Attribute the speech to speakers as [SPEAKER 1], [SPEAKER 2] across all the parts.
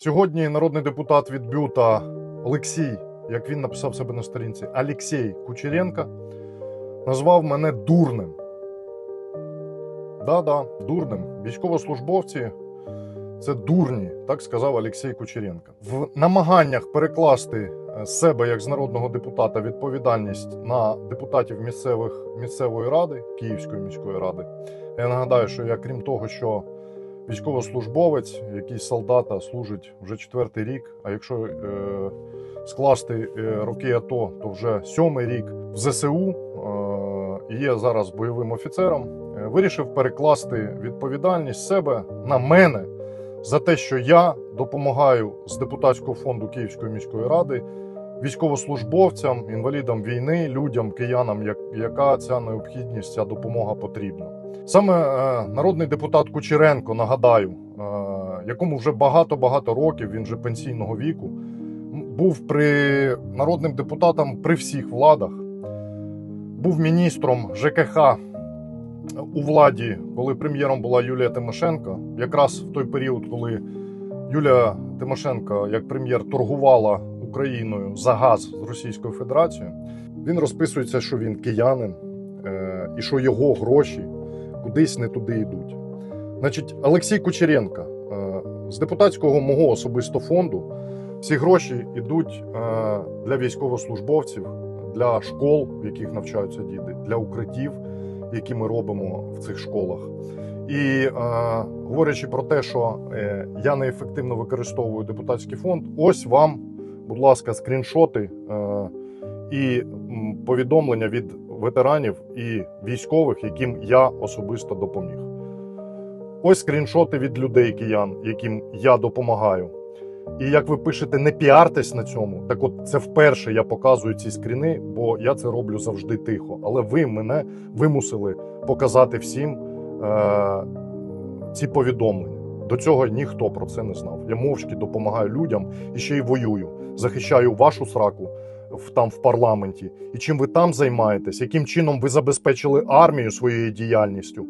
[SPEAKER 1] Сьогодні народний депутат від Бюта Олексій, як він написав себе на сторінці, Олексій Кучеренко назвав мене дурним. Да-да, дурним. Військовослужбовці це дурні, так сказав Олексій Кучеренко. В намаганнях перекласти е, себе як з народного депутата відповідальність на депутатів місцевих місцевої ради Київської міської ради. Я нагадаю, що я крім того, що військовослужбовець, який солдата служить вже четвертий рік. А якщо е, скласти е, роки АТО, то вже сьомий рік в ЗСУ е, є зараз бойовим офіцером. е, Вирішив перекласти відповідальність себе на мене за те, що я допомагаю з депутатського фонду Київської міської ради військовослужбовцям, інвалідам війни, людям, киянам, як- яка ця необхідність, ця допомога потрібна. Саме е, народний депутат Кучеренко, нагадаю, е, якому вже багато-багато років, він вже пенсійного віку, був при народним депутатом при всіх владах, був міністром ЖКХ у владі, коли прем'єром була Юлія Тимошенко. Якраз в той період, коли Юлія Тимошенко як прем'єр торгувала Україною за газ з Російською Федерацією, він розписується, що він киянин е, і що його гроші кудись не туди йдуть. Значить, Олексій Кучеренко е, з депутатського мого особисто фонду всі гроші йдуть е, для військовослужбовців, для школ, в яких навчаються діти, для укриттів, які ми робимо в цих школах. І е, говорячи про те, що я неефективно використовую депутатський фонд, ось вам, будь ласка, скріншоти і повідомлення від ветеранів і військових, яким я особисто допоміг. Ось скріншоти від людей, киян, яким я допомагаю. І як ви пишете, не піартесь на цьому. Так от це вперше я показую ці скріни, бо я це роблю завжди тихо. Але ви мене вимусили показати всім е- ці повідомлення. До цього ніхто про це не знав. Я мовчки допомагаю людям і ще й воюю. Захищаю вашу сраку в, там в парламенті. І чим ви там займаєтесь, яким чином ви забезпечили армію своєю діяльністю,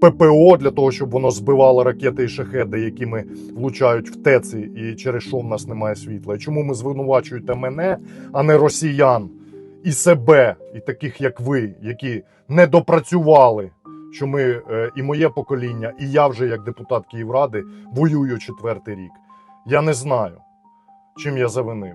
[SPEAKER 1] ППО для того, щоб воно збивало ракети і шахеди, якими влучають в ТЕЦи, і через що в нас немає світла. І чому ми звинувачуєте мене, а не росіян і себе, і таких як ви, які не допрацювали. Що ми е, і моє покоління, і я вже як депутат Київради воюю четвертий рік. Я не знаю, чим я завинив.